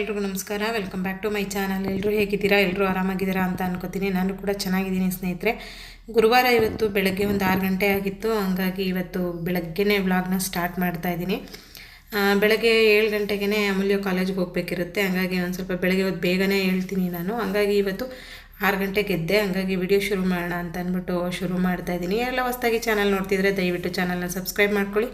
ಎಲ್ರಿಗೂ ನಮಸ್ಕಾರ. Welcome back to my channel ಎಲ್ಲರೂ ಹೇಗಿದ್ದೀರಾ? ಎಲ್ಲರೂ ಆರಾಮಾಗಿದ್ದೀರಾ ಅಂತ ಅನ್ಕೋತೀನಿ. ನಾನು ಕೂಡ ಚೆನ್ನಾಗಿದ್ದೀನಿ ಸ್ನೇಹಿತರೆ. ಗುರುವಾರ ಇವತ್ತು ಬೆಳಗ್ಗೆ ಒಂದು ಆರು ಗಂಟೆ ಆಗಿತ್ತು. ಹಂಗಾಗಿ ಇವತ್ತು ಬೆಳಗ್ಗೆನೇ ವ್ಲಾಗ್ನ ಸ್ಟಾರ್ಟ್ ಮಾಡ್ತಾ ಇದ್ದೀನಿ. ಬೆಳಗ್ಗೆ ಏಳು ಗಂಟೆಗೆ ಅಮೂಲ್ಯ ಕಾಲೇಜ್ಗೆ ಹೋಗಬೇಕಿರುತ್ತೆ. ಹಂಗಾಗಿ ಒಂದು ಸ್ವಲ್ಪ ಬೆಳಗ್ಗೆ ಇವತ್ತು ಬೇಗನೆ ಹೇಳ್ತೀನಿ ನಾನು. ಹಂಗಾಗಿ ಇವತ್ತು ಆರು ಗಂಟೆಗೆ ಎದ್ದೆ ಹಂಗಾಗಿ ವಿಡಿಯೋ ಶುರು ಮಾಡೋಣ ಅಂತ ಅಂದ್ಬಿಟ್ಟು ಶುರು ಮಾಡ್ತಾ ಇದ್ದೀನಿ. ಎಲ್ಲ ಹೊಸ್ದಾಗಿ ಚಾನಲ್ ನೋಡ್ತಿದ್ರೆ ದಯವಿಟ್ಟು ಚಾನಲ್ನ ಸಬ್ಸ್ಕ್ರೈಬ್ ಮಾಡ್ಕೊಳ್ಳಿ.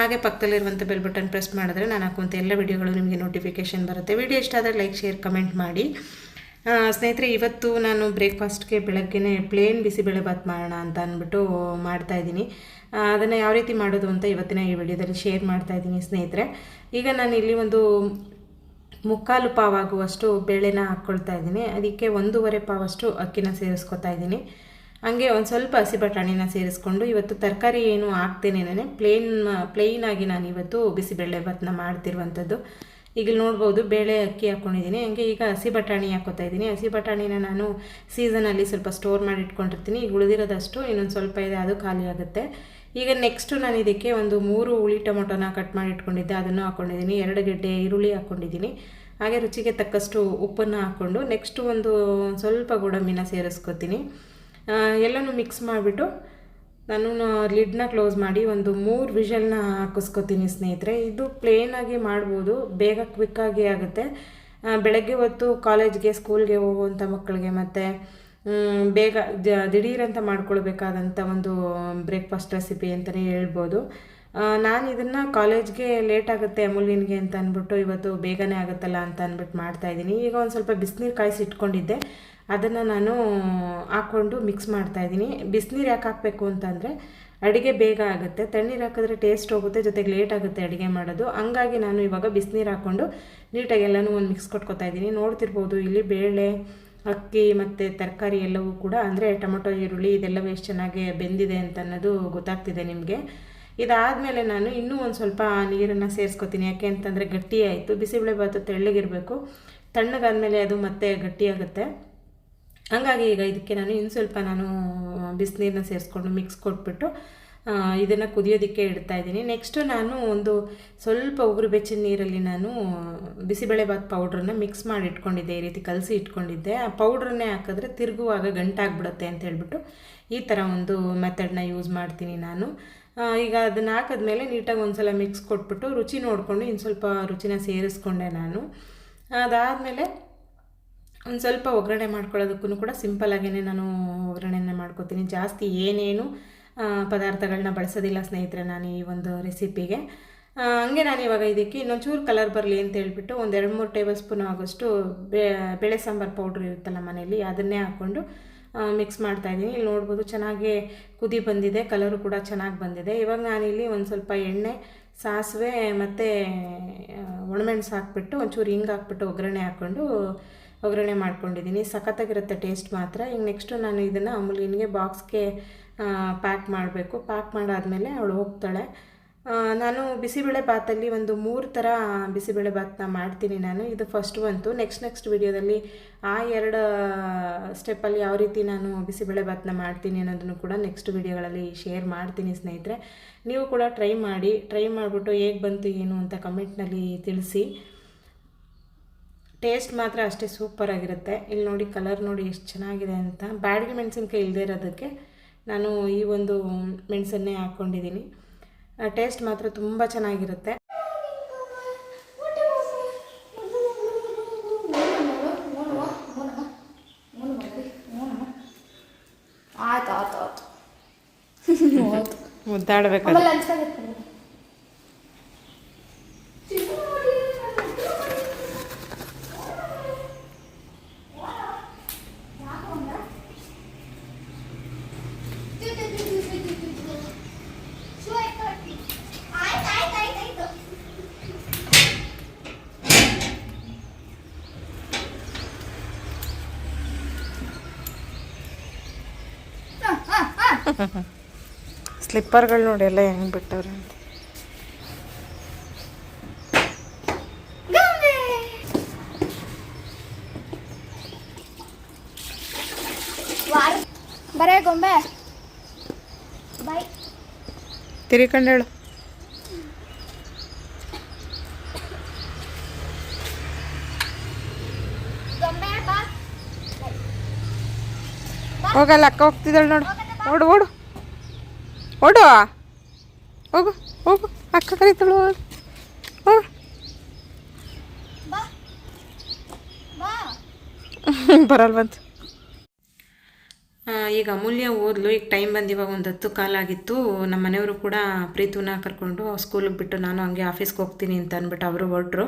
ಹಾಗೆ ಪಕ್ಕದಲ್ಲಿರುವಂಥ ಬೆಲ್ ಬಟನ್ ಪ್ರೆಸ್ ಮಾಡಿದ್ರೆ ನಾನು ಹಾಕುವಂಥ ಎಲ್ಲ ವಿಡಿಯೋಗಳು ನಿಮಗೆ ನೋಟಿಫಿಕೇಷನ್ ಬರುತ್ತೆ. ವಿಡಿಯೋ ಇಷ್ಟ ಆದರೆ ಲೈಕ್ ಶೇರ್ ಕಮೆಂಟ್ ಮಾಡಿ. ಸ್ನೇಹಿತರೆ, ಇವತ್ತು ನಾನು ಬ್ರೇಕ್ಫಾಸ್ಟ್ಗೆ ಬೆಳಗ್ಗೆನೇ ಪ್ಲೇನ್ ಬಿಸಿಬೇಳೆಭಾತ್ ಮಾಡೋಣ ಅಂತ ಅಂದ್ಬಿಟ್ಟು ಮಾಡ್ತಾ ಇದ್ದೀನಿ. ಅದನ್ನು ಯಾವ ರೀತಿ ಮಾಡೋದು ಅಂತ ಇವತ್ತಿನ ಈ ವಿಡಿಯೋದಲ್ಲಿ ಶೇರ್ ಮಾಡ್ತಾ ಇದ್ದೀನಿ ಸ್ನೇಹಿತರೆ. ಈಗ ನಾನು ಇಲ್ಲಿ ಒಂದು ಮುಕ್ಕಾಲು ಪಾವಾಗುವಷ್ಟು ಬೇಳೆನ ಹಾಕ್ಕೊಳ್ತಾ ಇದ್ದೀನಿ. ಅದಕ್ಕೆ ಒಂದೂವರೆ ಪಾವಷ್ಟು ಅಕ್ಕಿನ ಸೇರಿಸ್ಕೊತಾ ಇದ್ದೀನಿ. ಹಂಗೆ ಒಂದು ಸ್ವಲ್ಪ ಹಸಿ ಬಟಾಣಿನ ಸೇರಿಸ್ಕೊಂಡು ಇವತ್ತು ತರಕಾರಿ ಏನು ಹಾಕ್ತೇನೆ ಪ್ಲೇನ್ ಪ್ಲೇನಾಗಿ ನಾನು ಇವತ್ತು ಬಿಸಿಬೇಳೆ ಭಾತನ್ನ ಮಾಡ್ತಿರುವಂಥದ್ದು. ಈಗ ನೋಡ್ಬೋದು ಬೇಳೆ ಅಕ್ಕಿ ಹಾಕ್ಕೊಂಡಿದ್ದೀನಿ ಹಂಗೆ ಈಗ ಹಸಿ ಬಟಾಣಿ ಹಾಕೋತಾ ಇದ್ದೀನಿ. ಹಸಿ ಬಟಾಣಿನ ನಾನು ಸೀಸನಲ್ಲಿ ಸ್ವಲ್ಪ ಸ್ಟೋರ್ ಮಾಡಿ ಇಟ್ಕೊಂಡಿರ್ತೀನಿ. ಈಗ ಉಳಿದಿರೋದಷ್ಟು ಇನ್ನೊಂದು ಸ್ವಲ್ಪ ಇದೆ, ಅದು ಖಾಲಿ ಆಗುತ್ತೆ. ಈಗ ನೆಕ್ಸ್ಟು ನಾನು ಇದಕ್ಕೆ ಒಂದು ಮೂರು ಹುಳಿ ಟೊಮೊಟೊನ ಕಟ್ ಮಾಡಿ ಇಟ್ಕೊಂಡಿದ್ದೆ. ಅದನ್ನು ಹಾಕ್ಕೊಂಡಿದ್ದೀನಿ ಎರಡು ಗಡ್ಡೆ ಈರುಳ್ಳಿ ಹಾಕ್ಕೊಂಡಿದ್ದೀನಿ ಹಾಗೆ ರುಚಿಗೆ ತಕ್ಕಷ್ಟು ಉಪ್ಪನ್ನು ಹಾಕ್ಕೊಂಡು ನೆಕ್ಸ್ಟು ಒಂದು ಸ್ವಲ್ಪ ಗೋಡಂಬಿನ ಸೇರಿಸ್ಕೊತೀನಿ. ಎಲ್ಲನೂ ಮಿಕ್ಸ್ ಮಾಡಿಬಿಟ್ಟು ನಾನು ಲಿಡ್ನ ಕ್ಲೋಸ್ ಮಾಡಿ ಒಂದು ಮೂರು ವಿಷಲ್ನ ಹಾಕಿಸ್ಕೊತೀನಿ ಸ್ನೇಹಿತರೆ. ಇದು ಪ್ಲೇನಾಗಿ ಮಾಡ್ಬೋದು, ಬೇಗ ಕ್ವಿಕ್ಕಾಗಿ ಆಗುತ್ತೆ. ಬೆಳಗ್ಗೆ ಹೊತ್ತು ಕಾಲೇಜ್ಗೆ ಸ್ಕೂಲ್ಗೆ ಹೋಗುವಂಥ ಮಕ್ಕಳಿಗೆ ಮತ್ತು ಬೇಗ ದಿಢೀರಂತ ಮಾಡ್ಕೊಳ್ಬೇಕಾದಂಥ ಒಂದು ಬ್ರೇಕ್ಫಾಸ್ಟ್ ರೆಸಿಪಿ ಅಂತಲೇ ಹೇಳ್ಬೋದು. ನಾನು ಇದನ್ನು ಕಾಲೇಜ್ಗೆ ಲೇಟ್ ಆಗುತ್ತೆ ಅಮೂಲ್ಯನ್ಗೆ ಅಂತ ಅಂದ್ಬಿಟ್ಟು ಇವತ್ತು ಬೇಗನೆ ಆಗುತ್ತಲ್ಲ ಅಂತ ಅಂದ್ಬಿಟ್ಟು ಮಾಡ್ತಾಯಿದ್ದೀನಿ ಈಗ ಒಂದು ಸ್ವಲ್ಪ ಬಿಸಿನೀರು ಕಾಯಿಸಿ ಇಟ್ಕೊಂಡಿದ್ದೆ. ಅದನ್ನು ನಾನು ಹಾಕ್ಕೊಂಡು ಮಿಕ್ಸ್ ಮಾಡ್ತಾಯಿದ್ದೀನಿ ಬಿಸಿನೀರು ಯಾಕೆ ಹಾಕಬೇಕು ಅಂತಂದರೆ ಅಡುಗೆ ಬೇಗ ಆಗುತ್ತೆ. ತಣ್ಣೀರು ಹಾಕಿದ್ರೆ ಟೇಸ್ಟ್ ಹೋಗುತ್ತೆ, ಜೊತೆಗೆ ಲೇಟ್ ಆಗುತ್ತೆ ಅಡುಗೆ ಮಾಡೋದು. ಹಂಗಾಗಿ ನಾನು ಇವಾಗ ಬಿಸಿನೀರು ಹಾಕ್ಕೊಂಡು ನೀಟಾಗಿ ಎಲ್ಲನೂ ಒಂದು ಮಿಕ್ಸ್ ಕೊಟ್ಕೊತಾ ಇದ್ದೀನಿ. ನೋಡ್ತಿರ್ಬೋದು ಇಲ್ಲಿ ಬೇಳೆ, ಅಕ್ಕಿ ಮತ್ತು ತರಕಾರಿ ಎಲ್ಲವೂ ಕೂಡ, ಅಂದರೆ ಟೊಮೊಟೊ, ಈರುಳ್ಳಿ ಇದೆಲ್ಲವೂ ಎಷ್ಟು ಚೆನ್ನಾಗಿ ಬೆಂದಿದೆ ಅಂತ ಅನ್ನೋದು ಗೊತ್ತಾಗ್ತಿದೆ ನಿಮಗೆ. ಇದಾದಮೇಲೆ ನಾನು ಇನ್ನೂ ಒಂದು ಸ್ವಲ್ಪ ನೀರನ್ನು ಸೇರಿಸ್ಕೊತೀನಿ. ಯಾಕೆ ಅಂತಂದರೆ ಗಟ್ಟಿಯಾಯಿತು ಬಿಸಿಬೇಳೆಬಾತು ತೆಳ್ಳಗಿರಬೇಕು. ತಣ್ಣಗಾದಮೇಲೆ ಅದು ಮತ್ತೆ ಗಟ್ಟಿಯಾಗುತ್ತೆ ಹಂಗಾಗಿ ಈಗ ಇದಕ್ಕೆ ನಾನು ಇನ್ನು ಸ್ವಲ್ಪ ನಾನು ಬಿಸಿನೀರನ್ನ ಸೇರಿಸ್ಕೊಂಡು ಮಿಕ್ಸ್ ಕೊಟ್ಬಿಟ್ಟು ಇದನ್ನು ಕುದಿಯೋದಕ್ಕೆ ಇಡ್ತಾ ಇದ್ದೀನಿ. ನೆಕ್ಸ್ಟು ನಾನು ಒಂದು ಸ್ವಲ್ಪ ಉಗುರು ಬೆಚ್ಚಿನ ನೀರಲ್ಲಿ ನಾನು ಬಿಸಿಬೇಳೆಭಾತ್ ಪೌಡ್ರನ್ನ ಮಿಕ್ಸ್ ಮಾಡಿ ಇಟ್ಕೊಂಡಿದ್ದೆ, ಈ ರೀತಿ ಕಲಸಿ ಇಟ್ಕೊಂಡಿದ್ದೆ. ಆ ಪೌಡ್ರನ್ನೇ ಹಾಕಿದ್ರೆ ತಿರುಗುವಾಗ ಗಂಟಾಗ್ಬಿಡುತ್ತೆ ಅಂತ ಹೇಳ್ಬಿಟ್ಟು ಈ ಥರ ಒಂದು ಮೆಥಡ್ನ ಯೂಸ್ ಮಾಡ್ತೀನಿ ನಾನು. ಈಗ ಅದನ್ನು ಹಾಕಿದ್ಮೇಲೆ ನೀಟಾಗಿ ಒಂದು ಸಲ ಮಿಕ್ಸ್ ಕೊಟ್ಬಿಟ್ಟು ರುಚಿ ನೋಡಿಕೊಂಡು ಇನ್ನು ಸ್ವಲ್ಪ ರುಚಿನ ಸೇರಿಸ್ಕೊಂಡೆ ನಾನು. ಅದಾದಮೇಲೆ ಒಂದು ಸ್ವಲ್ಪ ಒಗ್ಗರಣೆ ಮಾಡ್ಕೊಳ್ಳೋದಕ್ಕೂ ಕೂಡ ಸಿಂಪಲ್ಲಾಗೇ ನಾನು ಒಗ್ಗರಣೆನ ಮಾಡ್ಕೊತೀನಿ. ಜಾಸ್ತಿ ಏನೇನು ಪದಾರ್ಥಗಳನ್ನ ಬಳಸೋದಿಲ್ಲ ಸ್ನೇಹಿತರೆ ನಾನು ಈ ಒಂದು ರೆಸಿಪಿಗೆ ಹಂಗೆ ನಾನು ಇವಾಗ ಇದಕ್ಕೆ ಇನ್ನೊಂಚೂರು ಕಲರ್ ಬರಲಿ ಅಂತ ಹೇಳ್ಬಿಟ್ಟು ಒಂದು ಎರಡು ಮೂರು ಟೇಬಲ್ ಸ್ಪೂನ್ ಆಗೋಷ್ಟು ಬೇಳೆ ಸಾಂಬಾರು ಪೌಡ್ರ್ ಇರುತ್ತಲ್ಲ ಮನೆಯಲ್ಲಿ ಅದನ್ನೇ ಹಾಕ್ಕೊಂಡು ಮಿಕ್ಸ್ ಮಾಡ್ತಾಯಿದ್ದೀನಿ ಇಲ್ಲಿ ನೋಡ್ಬೋದು ಚೆನ್ನಾಗಿ ಕುದಿ ಬಂದಿದೆ ಕಲರು ಕೂಡ ಚೆನ್ನಾಗಿ ಬಂದಿದೆ. ಇವಾಗ ನಾನಿಲ್ಲಿ ಒಂದು ಸ್ವಲ್ಪ ಎಣ್ಣೆ, ಸಾಸಿವೆ ಮತ್ತು ಒಣಮೆಣ್ಸು ಹಾಕ್ಬಿಟ್ಟು ಒಂಚೂರು ಹಿಂಗೆ ಹಾಕ್ಬಿಟ್ಟು ಒಗ್ಗರಣೆ ಹಾಕ್ಕೊಂಡು ಒಗ್ಗರಣೆ ಮಾಡ್ಕೊಂಡಿದ್ದೀನಿ. ಸಖತ್ತಾಗಿರುತ್ತೆ ಟೇಸ್ಟ್ ಮಾತ್ರ. ಈಗ ನೆಕ್ಸ್ಟು ನಾನು ಇದನ್ನು ಅಮೂಲಿನಿಗೆ ಬಾಕ್ಸ್ಗೆ ಪ್ಯಾಕ್ ಮಾಡಬೇಕು. ಪ್ಯಾಕ್ ಮಾಡಾದಮೇಲೆ ಅವಳು ಹೋಗ್ತಾಳೆ. ನಾನು ಬಿಸಿಬೇಳೆ ಭಾತಲ್ಲಿ ಒಂದು ಮೂರು ಥರ ಬಿಸಿಬೇಳೆ ಭಾತನ್ನ ಮಾಡ್ತೀನಿ ನಾನು. ಇದು ಫಸ್ಟ್ ಬಂತು. ನೆಕ್ಸ್ಟ್ ನೆಕ್ಸ್ಟ್ ವಿಡಿಯೋದಲ್ಲಿ ಆ ಎರಡು ಸ್ಟೆಪ್ಪಲ್ಲಿ ಯಾವ ರೀತಿ ನಾನು ಬಿಸಿಬೇಳೆ ಭಾತನ್ನ ಮಾಡ್ತೀನಿ ಅನ್ನೋದನ್ನು ಕೂಡ ನೆಕ್ಸ್ಟ್ ವಿಡಿಯೋಗಳಲ್ಲಿ ಶೇರ್ ಮಾಡ್ತೀನಿ ಸ್ನೇಹಿತರೆ. ನೀವು ಕೂಡ ಟ್ರೈ ಮಾಡಿ. ಟ್ರೈ ಮಾಡಿಬಿಟ್ಟು ಹೇಗೆ ಬಂತು, ಏನು ಅಂತ ಕಮೆಂಟ್ನಲ್ಲಿ ತಿಳಿಸಿ. ಟೇಸ್ಟ್ ಮಾತ್ರ ಅಷ್ಟೇ ಸೂಪರ್ ಆಗಿರುತ್ತೆ. ಇಲ್ಲಿ ನೋಡಿ ಕಲರ್ ನೋಡಿ ಎಷ್ಟು ಚೆನ್ನಾಗಿದೆ ಅಂತ. ಬ್ಯಾಡಗಿ ಮೆಣಸಿನ್ಕಾಯಿ ಇಲ್ಲದೇ ಇರೋದಕ್ಕೆ ನಾನು ಈ ಒಂದು ಮೆಣಸನ್ನೇ ಹಾಕ್ಕೊಂಡಿದ್ದೀನಿ ಟೇಸ್ಟ್ ಮಾತ್ರ ತುಂಬ ಚೆನ್ನಾಗಿರುತ್ತೆ. ಆಯ್ತು ಆಯ್ತು ಆಯ್ತು. ಆಯ್ತು. ಸ್ಲಿಪ್ಪರ್ಗಳು ನೋಡಿ ಎಲ್ಲ ಹೆಂಗೆ ಬಿಟ್ಟವ್ರೆ ಅಂತ. ಬರೇ ಗೊಂಬೆ. ಬಾಯ್. ತಿರ್ಕೊಂಡು ಹೇಳು. ಹೋಗಲ್ಲ ಅಕ್ಕ ಹೋಗ್ತಿದ್ದಾಳೆ ನೋಡು. ಓಡು ಓಡು. ಓಡು ಹೋಗು ಹೋಗು. ಅಕ್ಕ ಕರೀತಳು ಹೋಗು. ಬರಲ್ವಂತ ಈಗ ಅಮೂಲ್ಯ ಓದ್ಲು. ಈಗ ಟೈಮ್ ಬಂದು ಇವಾಗ ಒಂದು ಹತ್ತು ಕಾಲಾಗಿತ್ತು ನಮ್ಮ ಮನೆಯವರು ಕೂಡ ಪ್ರೀತುನ ಕರ್ಕೊಂಡು ಸ್ಕೂಲಿಗೆ ಬಿಟ್ಟು ನಾನು ಹಂಗೆ ಆಫೀಸ್ಗೆ ಹೋಗ್ತೀನಿ ಅಂತ ಅಂದ್ಬಿಟ್ಟು ಅವರು ಹೊರಟ್ರು.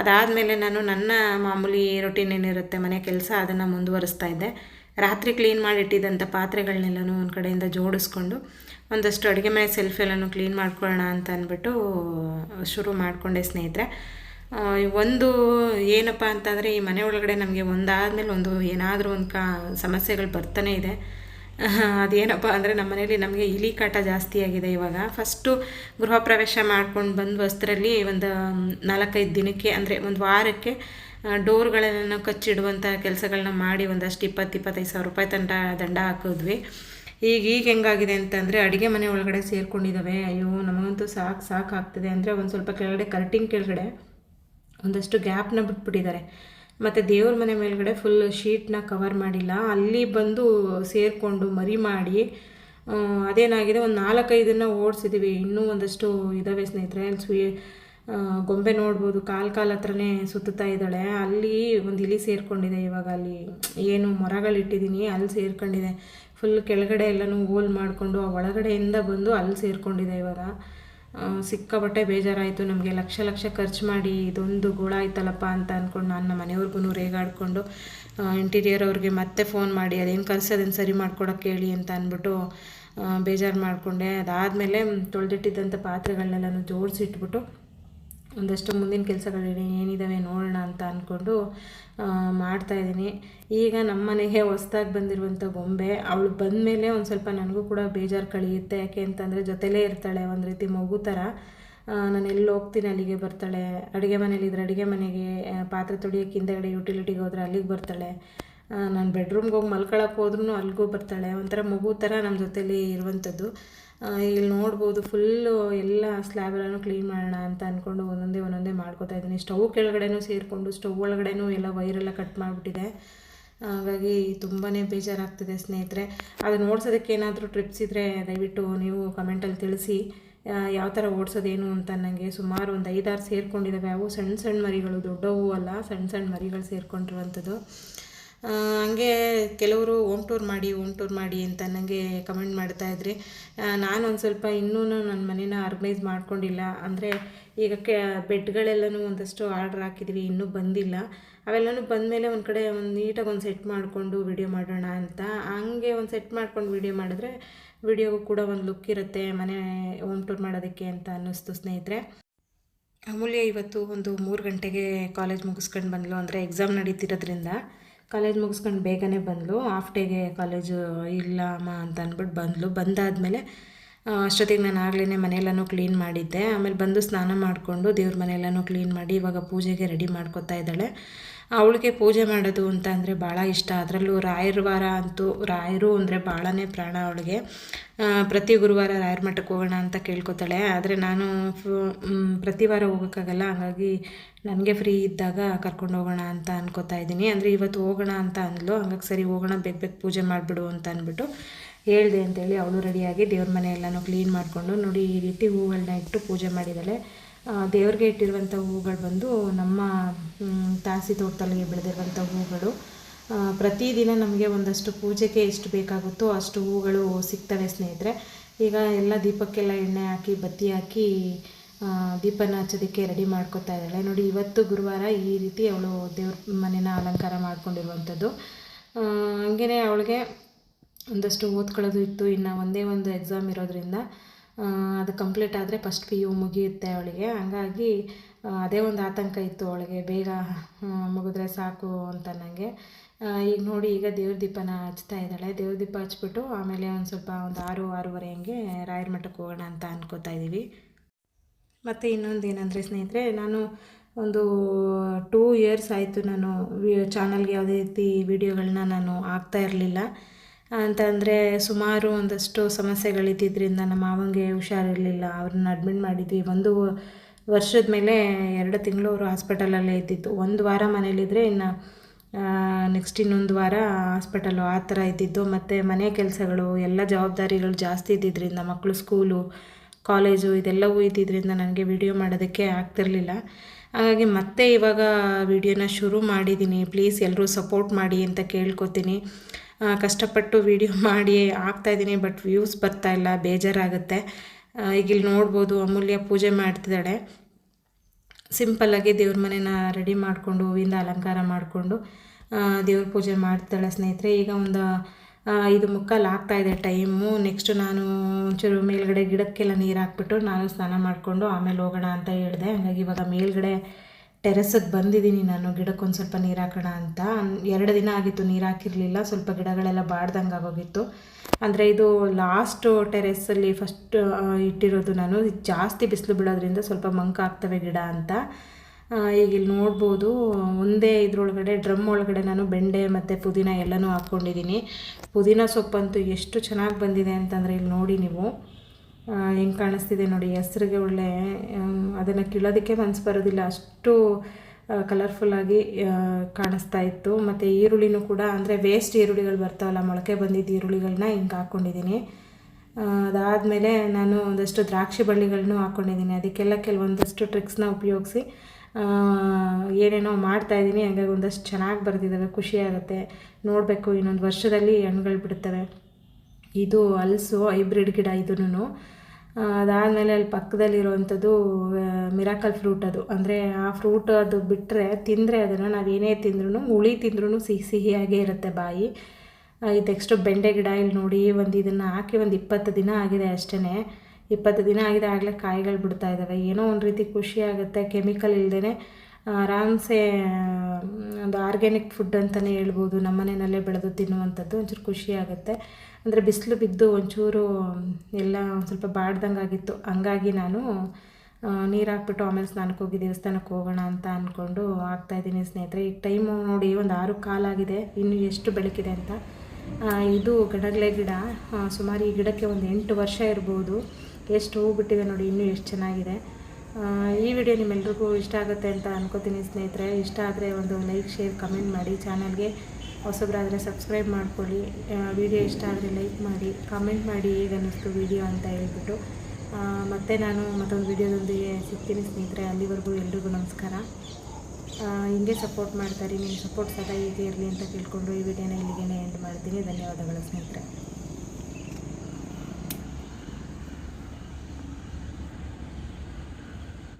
ಅದಾದಮೇಲೆ ನಾನು ನನ್ನ ಮಾಮೂಲಿ ರೊಟೀನ್ ಏನಿರುತ್ತೆ, ಮನೆ ಕೆಲಸ ಅದನ್ನು ಮುಂದುವರಿಸ್ತಾ ಇದ್ದೆ. ರಾತ್ರಿ ಕ್ಲೀನ್ ಮಾಡಿಟ್ಟಿದ್ದಂಥ ಪಾತ್ರೆಗಳನ್ನೆಲ್ಲನೂ ಒಂದು ಕಡೆಯಿಂದ ಜೋಡಿಸ್ಕೊಂಡು ಒಂದಷ್ಟು ಅಡುಗೆ ಮನೆ ಸೆಲ್ಫ್ ಎಲ್ಲನೂ ಕ್ಲೀನ್ ಮಾಡ್ಕೊಳ್ಳೋಣ ಅಂತ ಅಂದ್ಬಿಟ್ಟು ಶುರು ಮಾಡಿಕೊಂಡೆ ಸ್ನೇಹಿತರೆ. ಒಂದು ಏನಪ್ಪ ಅಂತಂದರೆ ಈ ಮನೆ ಒಳಗಡೆ ನಮಗೆ ಒಂದಾದಮೇಲೆ ಒಂದು ಏನಾದರೂ ಒಂದು ಕಾ, ಸಮಸ್ಯೆಗಳು ಬರ್ತಾನೆ ಇದೆ. ಅದೇನಪ್ಪ ಅಂದರೆ ನಮ್ಮ ಮನೇಲಿ ನಮಗೆ ಇಲಿ ಕಾಟ ಜಾಸ್ತಿ ಆಗಿದೆ ಇವಾಗ. ಫಸ್ಟು ಗೃಹ ಪ್ರವೇಶ ಮಾಡ್ಕೊಂಡು ಬಂದು ವಸ್ತ್ರಲ್ಲಿ ಒಂದು ನಾಲ್ಕೈದು ದಿನಕ್ಕೆ ಅಂದರೆ ಒಂದು ವಾರಕ್ಕೆ ಡೋರ್ಗಳನ್ನು ಕಚ್ಚಿಡುವಂಥ ಕೆಲಸಗಳನ್ನ ಮಾಡಿ ಒಂದಷ್ಟು ಇಪ್ಪತ್ತು ಇಪ್ಪತ್ತೈದು ಸಾವಿರ ರೂಪಾಯಿ ತಂಡ, ದಂಡ ಹಾಕಿದ್ವಿ. ಈಗ ಈಗ ಹೆಂಗಾಗಿದೆ ಅಂತಂದರೆ ಅಡುಗೆ ಮನೆ ಒಳಗಡೆ ಸೇರ್ಕೊಂಡಿದ್ದಾವೆ. ಅಯ್ಯೋ, ನಮಗಂತೂ ಸಾಕು ಸಾಕು ಆಗ್ತದೆ ಅಂದರೆ ಒಂದು ಸ್ವಲ್ಪ ಕೆಳಗಡೆ ಕರ್ಟಿಂಗ್ ಕೆಳಗಡೆ ಒಂದಷ್ಟು ಗ್ಯಾಪ್ನ ಬಿಟ್ಬಿಟ್ಟಿದ್ದಾರೆ. ಮತ್ತು ದೇವ್ರ ಮನೆ ಮೇಲ್ಗಡೆ ಫುಲ್ ಶೀಟ್ನ ಕವರ್ ಮಾಡಿಲ್ಲ. ಅಲ್ಲಿ ಬಂದು ಸೇರಿಕೊಂಡು ಮರಿ ಮಾಡಿ ಅದೇನಾಗಿದೆ, ಒಂದು ನಾಲ್ಕೈದನ್ನು ಓಡಿಸಿದ್ದೀವಿ ಇನ್ನೂ ಒಂದಷ್ಟು ಇದಾವೆ ಸ್ನೇಹಿತರೆ. ಸ್ವೀ ಗೊಂಬೆ ನೋಡ್ಬೋದು, ಕಾಲು ಕಾಲು ಹತ್ರನೇ ಸುತ್ತುತ್ತಾ ಇದ್ದಾಳೆ. ಅಲ್ಲಿ ಒಂದು ಇಲಿ ಸೇರ್ಕೊಂಡಿದೆ ಇವಾಗ. ಅಲ್ಲಿ ಏನು ಮರಗಳಿಟ್ಟಿದ್ದೀನಿ ಅಲ್ಲಿ ಸೇರ್ಕೊಂಡಿದೆ. ಫುಲ್ ಕೆಳಗಡೆ ಎಲ್ಲನೂ ಹೋಲ್ ಮಾಡಿಕೊಂಡು, ಆ ಒಳಗಡೆಯಿಂದ ಬಂದು ಅಲ್ಲಿ ಸೇರ್ಕೊಂಡಿದೆ ಇವಾಗ. ಸಿಕ್ಕ ಸಿಕ್ಕಾಪಟ್ಟೆ ಬೇಜಾರಾಯಿತು. ನಮಗೆ ಲಕ್ಷ ಲಕ್ಷ ಖರ್ಚು ಮಾಡಿ ಇದೊಂದು ಗೋಳ ಆಯ್ತಲ್ಲಪ್ಪ ಅಂತ ಅಂದ್ಕೊಂಡು ನಾನು ನಮ್ಮ ಮನೆಯವ್ರಿಗೂ ರೇಗಾಡಿಕೊಂಡು ಇಂಟೀರಿಯರ್ ಅವ್ರಿಗೆ ಮತ್ತೆ ಫೋನ್ ಮಾಡಿ, ಅದೇನು ಕಲಿಸಿ ಅದನ್ನು ಸರಿ ಮಾಡ್ಕೊಡೋಕೆ ಹೇಳಿ ಅಂತ ಅಂದ್ಬಿಟ್ಟು ಬೇಜಾರು ಮಾಡಿಕೊಂಡೆ. ಅದಾದಮೇಲೆ ತೊಳೆದಿಟ್ಟಿದ್ದಂಥ ಪಾತ್ರೆಗಳನ್ನೆಲ್ಲನೂ ಜೋಡಿಸಿಟ್ಬಿಟ್ಟು ಒಂದಷ್ಟು ಮುಂದಿನ ಕೆಲಸಗಳು ಏನಿದ್ದಾವೆ ನೋಡೋಣ ಅಂತ ಅಂದ್ಕೊಂಡು ಮಾಡ್ತಾಯಿದ್ದೀನಿ ಈಗ ನಮ್ಮ ಮನೆಗೆ ಹೊಸ್ದಾಗಿ ಬಂದಿರುವಂಥ ಗೊಂಬೆ, ಅವಳು ಬಂದಮೇಲೆ ಒಂದು ಸ್ವಲ್ಪ ನನಗೂ ಕೂಡ ಬೇಜಾರು ಕಳೆಯುತ್ತೆ. ಯಾಕೆ ಅಂತಂದರೆ ಜೊತೆಲೇ ಇರ್ತಾಳೆ, ಒಂದು ರೀತಿ ಮಗು ಥರ ನಾನು ಎಲ್ಲಿ ಹೋಗ್ತೀನಿ, ಅಲ್ಲಿಗೆ ಬರ್ತಾಳೆ. ಅಡುಗೆ ಮನೇಲಿದ್ರೆ ಅಡುಗೆ ಮನೆಗೆ ಪಾತ್ರೆ ತೊಳಿಯೋಕೆ ಹಿಂದೆಗಡೆ ಯುಟಿಲಿಟಿಗೆ ಹೋದ್ರೆ ಅಲ್ಲಿಗೆ ಬರ್ತಾಳೆ. ನಾನು ಬೆಡ್ರೂಮ್ಗೆ ಹೋಗಿ ಮಲ್ಕೊಳಕ್ಕೆ ಹೋದ್ರೂ ಅಲ್ಲಿಗೂ ಬರ್ತಾಳೆ. ಒಂಥರ ಮಗು ಥರ ನಮ್ಮ ಜೊತೇಲಿ ಇರುವಂಥದ್ದು. ಇಲ್ಲಿ ನೋಡ್ಬೋದು ಫುಲ್ಲು ಎಲ್ಲ ಸ್ಲ್ಯಾಬ್ ಎಲ್ಲನೂ ಕ್ಲೀನ್ ಮಾಡೋಣ ಅಂತ ಅಂದ್ಕೊಂಡು ಒಂದೊಂದೇ ಒಂದೊಂದೇ ಮಾಡ್ಕೋತಾ ಇದ್ದೀನಿ. ಸ್ಟವ್ ಕೆಳಗಡೆನೂ ಸೇರಿಕೊಂಡು ಸ್ಟವ್ ಒಳಗಡೆನೂ ಎಲ್ಲ ವೈರೆಲ್ಲ ಕಟ್ ಮಾಡಿಬಿಟ್ಟಿದೆ. ಹಾಗಾಗಿ ತುಂಬಾ ಬೇಜಾರಾಗ್ತಿದೆ ಸ್ನೇಹಿತರೆ. ಅದು ಓಡಿಸೋದಕ್ಕೆ ಏನಾದರೂ ಟ್ರಿಪ್ಸ್ ಇದ್ದರೆ ದಯವಿಟ್ಟು ನೀವು ಕಮೆಂಟಲ್ಲಿ ತಿಳಿಸಿ. ಯಾವ ಥರ ಓಡಿಸೋದೇನು ಅಂತ ನನಗೆ ಸುಮಾರು ಒಂದು ಐದಾರು ಸೇರಿಕೊಂಡಿದ್ದಾವೆ ಅವು ಸಣ್ಣ ಸಣ್ಣ ಮರಿಗಳು, ದೊಡ್ಡವು ಅಲ್ಲ ಸಣ್ಣ ಸಣ್ಣ ಮರಿಗಳು ಸೇರ್ಕೊಂಡಿರುವಂಥದ್ದು ಹಂಗೆ ಕೆಲವರು ಓಮ್ ಟೂರ್ ಮಾಡಿ ಓಮ್ ಟೂರ್ ಮಾಡಿ ಅಂತ ನನಗೆ ಕಮೆಂಟ್ ಮಾಡ್ತಾ ಇದ್ರಿ. ನಾನು ಒಂದು ಸ್ವಲ್ಪ ಇನ್ನೂ ನನ್ನ ಮನೇನ ಆರ್ಗನೈಸ್ ಮಾಡ್ಕೊಂಡಿಲ್ಲ. ಅಂದರೆ ಈಗ ಕೆ, ಬೆಡ್ಗಳೆಲ್ಲನೂ ಒಂದಷ್ಟು ಆರ್ಡ್ರ್ ಹಾಕಿದ್ವಿ, ಇನ್ನೂ ಬಂದಿಲ್ಲ. ಅವೆಲ್ಲನೂ ಬಂದಮೇಲೆ ಒಂದು ಕಡೆ ಒಂದು ನೀಟಾಗಿ ಒಂದು ಸೆಟ್ ಮಾಡಿಕೊಂಡು ವಿಡಿಯೋ ಮಾಡೋಣ ಅಂತ. ಹಂಗೆ ಒಂದು ಸೆಟ್ ಮಾಡ್ಕೊಂಡು ವಿಡಿಯೋ ಮಾಡಿದ್ರೆ ವಿಡಿಯೋಗೂ ಕೂಡ ಒಂದು ಲುಕ್ ಇರುತ್ತೆ, ಮನೆ ಹೋಮ್ ಟೂರ್ ಮಾಡೋದಕ್ಕೆ ಅಂತ ಅನ್ನಿಸ್ತು ಸ್ನೇಹಿತರೆ. ಅಮೂಲ್ಯ ಇವತ್ತು ಒಂದು ಮೂರು ಗಂಟೆಗೆ ಕಾಲೇಜ್ ಮುಗಿಸ್ಕೊಂಡು ಬಂದ್ಲು, ಅಂದರೆ ಎಕ್ಸಾಮ್ ನಡೀತಿರೋದ್ರಿಂದ. ಕಾಲೇಜ್ ಮುಗಿಸ್ಕೊಂಡು ಬೇಗನೆ ಬಂದಳು ಹಾಫ್ ಡೇಗೆ ಕಾಲೇಜು, ಇಲ್ಲ ಅಮ್ಮ ಅಂತ ಅಂದ್ಬಿಟ್ಟು ಬಂದಳು ಬಂದಾದಮೇಲೆ ಅಷ್ಟೊತ್ತಿಗೆ ನಾನು ಆಗಲೇ ಮನೆಯೆಲ್ಲನೂ ಕ್ಲೀನ್ ಮಾಡಿದ್ದೆ. ಆಮೇಲೆ ಬಂದು ಸ್ನಾನ ಮಾಡಿಕೊಂಡು ದೇವ್ರ ಮನೆಯೆಲ್ಲನೂ ಕ್ಲೀನ್ ಮಾಡಿ ಇವಾಗ ಪೂಜೆಗೆ ರೆಡಿ ಮಾಡ್ಕೊತಾ ಇದ್ದಾಳೆ. ಅವಳಿಗೆ ಪೂಜೆ ಮಾಡೋದು ಅಂತ ಅಂದರೆ ಭಾಳ ಇಷ್ಟ. ಅದರಲ್ಲೂ ರಾಯರ ವಾರ ಅಂತೂ, ರಾಯರು ಅಂದರೆ ಭಾಳನೇ ಪ್ರಾಣ ಅವಳಿಗೆ. ಪ್ರತಿ ಗುರುವಾರ ರಾಯರ ಮಠಕ್ಕೆ ಹೋಗೋಣ ಅಂತ ಕೇಳ್ಕೊತಾಳೆ. ಆದರೆ ನಾನು ಪ್ರತಿ ವಾರ ಹೋಗೋಕ್ಕಾಗಲ್ಲ. ಹಾಗಾಗಿ ನನಗೆ ಫ್ರೀ ಇದ್ದಾಗ ಕರ್ಕೊಂಡು ಹೋಗೋಣ ಅಂತ ಅನ್ಕೋತಾ ಇದ್ದೀನಿ. ಅಂದರೆ ಇವತ್ತು ಹೋಗೋಣ ಅಂತ ಅಂದ್ಲು. ಹಂಗಾಗಿ ಸರಿ, ಹೋಗೋಣ, ಬೇಗ ಬೇಗ ಪೂಜೆ ಮಾಡಿಬಿಡು ಅಂತ ಅಂದ್ಬಿಟ್ಟು ಹೇಳಿದೆ ಅಂತೇಳಿ ಅವಳು ರೆಡಿಯಾಗಿ ದೇವ್ರ ಮನೆ ಎಲ್ಲನೂ ಕ್ಲೀನ್ ಮಾಡಿಕೊಂಡು ನೋಡಿ ಈ ರೀತಿ ಹೂಗಳನ್ನ ಇಟ್ಟು ಪೂಜೆ ಮಾಡಿದ್ದಾಳೆ ದೇವ್ರಿಗೆ ಇಟ್ಟಿರುವಂಥ ಹೂಗಳು ಬಂದು ನಮ್ಮ ತಾಸಿ ತೋಟದಲ್ಲಿ ಬೆಳೆದಿರುವಂಥ ಹೂಗಳು ಪ್ರತಿದಿನ ನಮಗೆ ಒಂದಷ್ಟು ಪೂಜೆಗೆ ಎಷ್ಟು ಬೇಕಾಗುತ್ತೋ ಅಷ್ಟು ಹೂಗಳು ಸಿಗ್ತವೆ ಸ್ನೇಹಿತರೆ. ಈಗ ಎಲ್ಲ ದೀಪಕ್ಕೆಲ್ಲ ಎಣ್ಣೆ ಹಾಕಿ, ಬತ್ತಿ ಹಾಕಿ ದೀಪನ ಹಚ್ಚೋದಕ್ಕೆ ರೆಡಿ ಮಾಡ್ಕೊತಾ ಇದ್ದಾಳೆ. ನೋಡಿ, ಇವತ್ತು ಗುರುವಾರ ಈ ರೀತಿ ಅವಳು ದೇವ್ರ ಮನೇನ ಅಲಂಕಾರ ಮಾಡ್ಕೊಂಡಿರುವಂಥದ್ದು. ಹಂಗೆ ಅವಳಿಗೆ ಒಂದಷ್ಟು ಓದ್ಕೊಳ್ಳೋದು ಇತ್ತು. ಇನ್ನು ಒಂದೇ ಒಂದು ಎಕ್ಸಾಮ್ ಇರೋದ್ರಿಂದ ಅದು ಕಂಪ್ಲೀಟ್ ಆದರೆ ಫಸ್ಟ್ ಪಿ ಯು ಮುಗಿಯುತ್ತೆ ಅವಳಿಗೆ. ಹಂಗಾಗಿ ಅದೇ ಒಂದು ಆತಂಕ ಇತ್ತು ಅವಳಿಗೆ. ಬೇಗ ಮುಗಿದ್ರೆ ಸಾಕು ಅಂತ ನನಗೆ ಈಗ ನೋಡಿ, ಈಗ ದೇವ್ರ ದೀಪನ ಹಚ್ತಾ ಇದ್ದಾಳೆ. ದೇವ್ರ ದೀಪ ಹಚ್ಬಿಟ್ಟು ಆಮೇಲೆ ಒಂದು ಸ್ವಲ್ಪ ಒಂದು ಆರು, ಆರೂವರೆ ಹಂಗೆ ರಾಯರ ಮಠಕ್ಕೆ ಹೋಗೋಣ ಅಂತ ಅಂದ್ಕೋತಾ ಇದ್ದೀವಿ. ಮತ್ತು ಇನ್ನೊಂದು ಏನಂದರೆ ಸ್ನೇಹಿತರೆ, ನಾನು ಒಂದು ಟೂ ಇಯರ್ಸ್ ಆಯಿತು ನಾನು ಚಾನಲ್ಗೆ ಯಾವುದೇ ರೀತಿ ವಿಡಿಯೋಗಳನ್ನ ನಾನು ಹಾಕ್ತಾ ಇರಲಿಲ್ಲ. ಅಂತಂದರೆ ಸುಮಾರು ಒಂದಷ್ಟು ಸಮಸ್ಯೆಗಳಿದ್ದಿದ್ದರಿಂದ ನಮ್ಮ ಮಾವಂಗೆ ಹುಷಾರಿರಲಿಲ್ಲ. ಅವ್ರನ್ನ ಅಡ್ಮಿಟ್ ಮಾಡಿದ್ವಿ. ಒಂದು ವರ್ಷದ ಮೇಲೆ ಎರಡು ತಿಂಗಳು ಅವರು ಹಾಸ್ಪಿಟಲಲ್ಲೇ ಇದ್ದಿತ್ತು ಒಂದು ವಾರ ಮನೇಲಿದ್ದರೆ ಇನ್ನು ನೆಕ್ಸ್ಟ್ ಇನ್ನೊಂದು ವಾರ ಹಾಸ್ಪಿಟಲು ಆ ಥರ ಇದ್ದಿದ್ದು. ಮತ್ತು ಮನೆ ಕೆಲಸಗಳು, ಎಲ್ಲ ಜವಾಬ್ದಾರಿಗಳು ಜಾಸ್ತಿ ಇದ್ದಿದ್ದರಿಂದ ಮಕ್ಕಳು ಸ್ಕೂಲು, ಕಾಲೇಜು ಇದೆಲ್ಲವೂ ಇದ್ದಿದ್ದರಿಂದ ನನಗೆ ವಿಡಿಯೋ ಮಾಡೋದಕ್ಕೆ ಆಗ್ತಿರಲಿಲ್ಲ. ಹಾಗಾಗಿ ಮತ್ತೆ ಇವಾಗ ವಿಡಿಯೋನ ಶುರು ಮಾಡಿದ್ದೀನಿ. ಪ್ಲೀಸ್ ಎಲ್ಲರೂ ಸಪೋರ್ಟ್ ಮಾಡಿ ಅಂತ ಕೇಳ್ಕೊತೀನಿ. ಕಷ್ಟಪಟ್ಟು ವಿಡಿಯೋ ಮಾಡಿ ಹಾಕ್ತಾಯಿದ್ದೀನಿ ಬಟ್ ವ್ಯೂಸ್ ಬರ್ತಾ ಇಲ್ಲ, ಬೇಜಾರಾಗುತ್ತೆ. ಈಗ ಇಲ್ಲಿ ನೋಡ್ಬೋದು, ಅಮೂಲ್ಯ ಪೂಜೆ ಮಾಡ್ತಿದ್ದಾಳೆ. ಸಿಂಪಲ್ಲಾಗಿ ದೇವ್ರ ಮನೇನ ರೆಡಿ ಮಾಡಿಕೊಂಡು, ಹೂವಿಂದ ಅಲಂಕಾರ ಮಾಡಿಕೊಂಡು ದೇವ್ರ ಪೂಜೆ ಮಾಡ್ತಾಳೆ ಸ್ನೇಹಿತರೆ. ಈಗ ಒಂದು ಐದು ಮುಕ್ಕಾಲು ಆಗ್ತಾಯಿದೆ ಟೈಮು ನೆಕ್ಸ್ಟು ನಾನು ಒಂಚೂರು ಮೇಲ್ಗಡೆ ಗಿಡಕ್ಕೆಲ್ಲ ನೀರು ಹಾಕ್ಬಿಟ್ಟು, ನಾನು ಸ್ನಾನ ಮಾಡಿಕೊಂಡು ಆಮೇಲೆ ಹೋಗೋಣ ಅಂತ ಹೇಳಿದೆ. ಹಾಗಾಗಿ ಇವಾಗ ಮೇಲ್ಗಡೆ ಟೆರೆಸಿಗೆ ಬಂದಿದ್ದೀನಿ ನಾನು ಗಿಡಕ್ಕೆ ಒಂದು ಸ್ವಲ್ಪ ನೀರು ಹಾಕೋಣ ಅಂತ. ಎರಡು ದಿನ ಆಗಿತ್ತು ನೀರು ಹಾಕಿರಲಿಲ್ಲ, ಸ್ವಲ್ಪ ಗಿಡಗಳೆಲ್ಲ ಬಾಡ್ದಂಗೆ ಆಗೋಗಿತ್ತು. ಅಂದರೆ ಇದು ಲಾಸ್ಟು ಟೆರೆಸಲ್ಲಿ ಫಸ್ಟ್ ಇಟ್ಟಿರೋದು ನಾನು. ಜಾಸ್ತಿ ಬಿಸಿಲು ಬಿಡೋದ್ರಿಂದ ಸ್ವಲ್ಪ ಮಂಕ ಆಗ್ತವೆ ಗಿಡ ಅಂತ. ಈಗ ಇಲ್ಲಿ ನೋಡ್ಬೋದು, ಒಂದೇ ಇದ್ರೊಳಗಡೆ, ಡ್ರಮ್ ಒಳಗಡೆ ನಾನು ಬೆಂಡೆ ಮತ್ತು ಪುದೀನ ಎಲ್ಲನೂ ಹಾಕ್ಕೊಂಡಿದ್ದೀನಿ ಪುದೀನ ಸೊಪ್ಪಂತೂ ಎಷ್ಟು ಚೆನ್ನಾಗಿ ಬಂದಿದೆ ಅಂತಂದರೆ ಇಲ್ಲಿ ನೋಡಿ ನೀವು. ಹೆಂಗೆ ಕಾಣಿಸ್ತಿದೆ ನೋಡಿ, ಹೆಸ್ರಿಗೆ ಒಳ್ಳೆ ಅದನ್ನು ಕೀಳೋದಕ್ಕೆ ಮನಸ್ಸು ಬರೋದಿಲ್ಲ. ಅಷ್ಟು ಕಲರ್ಫುಲ್ಲಾಗಿ ಕಾಣಿಸ್ತಾ ಇತ್ತು. ಮತ್ತು ಈರುಳ್ಳಿನೂ ಕೂಡ, ಅಂದರೆ ವೇಸ್ಟ್ ಈರುಳ್ಳಿಗಳು ಬರ್ತಾವಲ್ಲ, ಮೊಳಕೆ ಬಂದಿದ್ದ ಈರುಳ್ಳಿಗಳನ್ನ ಹಿಂಗೆ ಹಾಕ್ಕೊಂಡಿದ್ದೀನಿ ಅದಾದಮೇಲೆ ನಾನು ಒಂದಷ್ಟು ದ್ರಾಕ್ಷಿ ಬಳ್ಳಿಗಳನ್ನೂ ಹಾಕ್ಕೊಂಡಿದ್ದೀನಿ ಅದಕ್ಕೆಲ್ಲ ಕೆಲವೊಂದಷ್ಟು ಟ್ರಿಕ್ಸ್ನ ಉಪಯೋಗಿಸಿ ಏನೇನೋ ಮಾಡ್ತಾಯಿದ್ದೀನಿ ಹಂಗಾಗಿ ಒಂದಷ್ಟು ಚೆನ್ನಾಗಿ ಬರ್ತಿದ್ದಾವೆ ಖುಷಿ ಆಗುತ್ತೆ. ನೋಡಬೇಕು, ಇನ್ನೊಂದು ವರ್ಷದಲ್ಲಿ ಹಣ್ಣುಗಳು ಬಿಡ್ತವೆ. ಇದು ಹಲಸು ಹೈಬ್ರಿಡ್ ಗಿಡ ಇದೂ ಅದಾದಮೇಲೆ ಅಲ್ಲಿ ಪಕ್ಕದಲ್ಲಿರುವಂಥದ್ದು ಮಿರಾಕಲ್ ಫ್ರೂಟ್ ಅದು. ಅಂದರೆ ಆ ಫ್ರೂಟ್ ಅದು ಬಿಟ್ಟರೆ ತಿಂದರೆ ಅದನ್ನು ನಾವು ಏನೇ ತಿಂದ್ರೂ ಹುಳಿ ತಿಂದ್ರೂ ಸಿಹಿ ಸಿಹಿಯಾಗೇ ಇರುತ್ತೆ ಬಾಯಿ. ಇದು ನೆಕ್ಸ್ಟು ಬೆಂಡೆ ಗಿಡ ಇಲ್ಲಿ ನೋಡಿ, ಒಂದು ಇದನ್ನು ಹಾಕಿ ಒಂದು ಇಪ್ಪತ್ತು ದಿನ ಆಗಿದೆ ಅಷ್ಟೇ ಇಪ್ಪತ್ತು ದಿನ ಆಗಿದೆ ಆಗಲೇ ಕಾಯಿಗಳು ಬಿಡ್ತಾ ಇದ್ದಾವೆ ಏನೋ ಒಂದು ರೀತಿ ಖುಷಿ ಆಗುತ್ತೆ, ಕೆಮಿಕಲ್ ಇಲ್ಲದೇ ಆರಾಮ್ಸೆ ಒಂದು ಆರ್ಗ್ಯಾನಿಕ್ ಫುಡ್ ಅಂತಲೇ ಹೇಳ್ಬೋದು, ನಮ್ಮ ಮನೆಯಲ್ಲೇ ಬೆಳೆದು ತಿನ್ನುವಂಥದ್ದು, ಒಂಚೂರು ಖುಷಿ ಆಗುತ್ತೆ. ಅಂದರೆ ಬಿಸಿಲು ಬಿದ್ದು ಒಂಚೂರು ಎಲ್ಲ ಸ್ವಲ್ಪ ಬಾಡ್ದಂಗೆ ಆಗಿತ್ತು. ಹಂಗಾಗಿ ನಾನು ನೀರು ಹಾಕ್ಬಿಟ್ಟು ಆಮೇಲೆ ಸ್ನಾನಕ್ಕೆ ಹೋಗಿ ದೇವಸ್ಥಾನಕ್ಕೆ ಹೋಗೋಣ ಅಂತ ಅಂದ್ಕೊಂಡು ಆಗ್ತಾಯಿದ್ದೀನಿ ಸ್ನೇಹಿತರೆ. ಈಗ ಟೈಮು ನೋಡಿ ಒಂದು ಆರು ಕಾಲಾಗಿದೆ ಇನ್ನು ಎಷ್ಟು ಬೆಳಕಿದೆ ಅಂತ. ಇದು ಗಡಗಲೆ ಗಿಡ. ಸುಮಾರು ಈ ಗಿಡಕ್ಕೆ ಒಂದು ಎಂಟು ವರ್ಷ ಇರ್ಬೋದು. ಎಷ್ಟು ಹೂ ಬಿಟ್ಟಿದೆ ನೋಡಿ, ಇನ್ನೂ ಎಷ್ಟು ಚೆನ್ನಾಗಿದೆ. ಈ ವಿಡಿಯೋ ನಿಮ್ಮೆಲ್ರಿಗೂ ಇಷ್ಟ ಆಗುತ್ತೆ ಅಂತ ಅನ್ಕೋತೀನಿ ಸ್ನೇಹಿತರೆ. ಇಷ್ಟ ಆದರೆ ಒಂದು ಲೈಕ್, ಶೇರ್, ಕಮೆಂಟ್ ಮಾಡಿ ಚಾನಲ್ಗೆ. ಹೊಸಬ್ರಾದರೆ ಸಬ್ಸ್ಕ್ರೈಬ್ ಮಾಡ್ಕೊಳ್ಳಿ. ವಿಡಿಯೋ ಇಷ್ಟ ಆದರೆ ಲೈಕ್ ಮಾಡಿ, ಕಾಮೆಂಟ್ ಮಾಡಿ ಹೇಗೆ ಅನ್ನಿಸ್ತು ವಿಡಿಯೋ ಅಂತ ಹೇಳ್ಬಿಟ್ಟು. ಮತ್ತೆ ನಾನು ಮತ್ತೊಂದು ವಿಡಿಯೋದೊಂದಿಗೆ ಸಿಗ್ತೀನಿ ಸ್ನೇಹಿತರೆ, ಅಲ್ಲಿವರೆಗೂ ಎಲ್ರಿಗೂ ನಮಸ್ಕಾರ. ಹಿಂಗೆ ಸಪೋರ್ಟ್ ಮಾಡ್ತಾರೆ ನಿಮ್ಮ ಸಪೋರ್ಟ್ ಸದಾ ಹೀಗೆ ಇರಲಿ ಅಂತ ತಿಳ್ಕೊಂಡು ಈ ವಿಡಿಯೋನ ಇಲ್ಲಿಗೆ ಎಂಡ್ ಮಾಡ್ತೀನಿ. ಧನ್ಯವಾದಗಳು ಸ್ನೇಹಿತರೆ.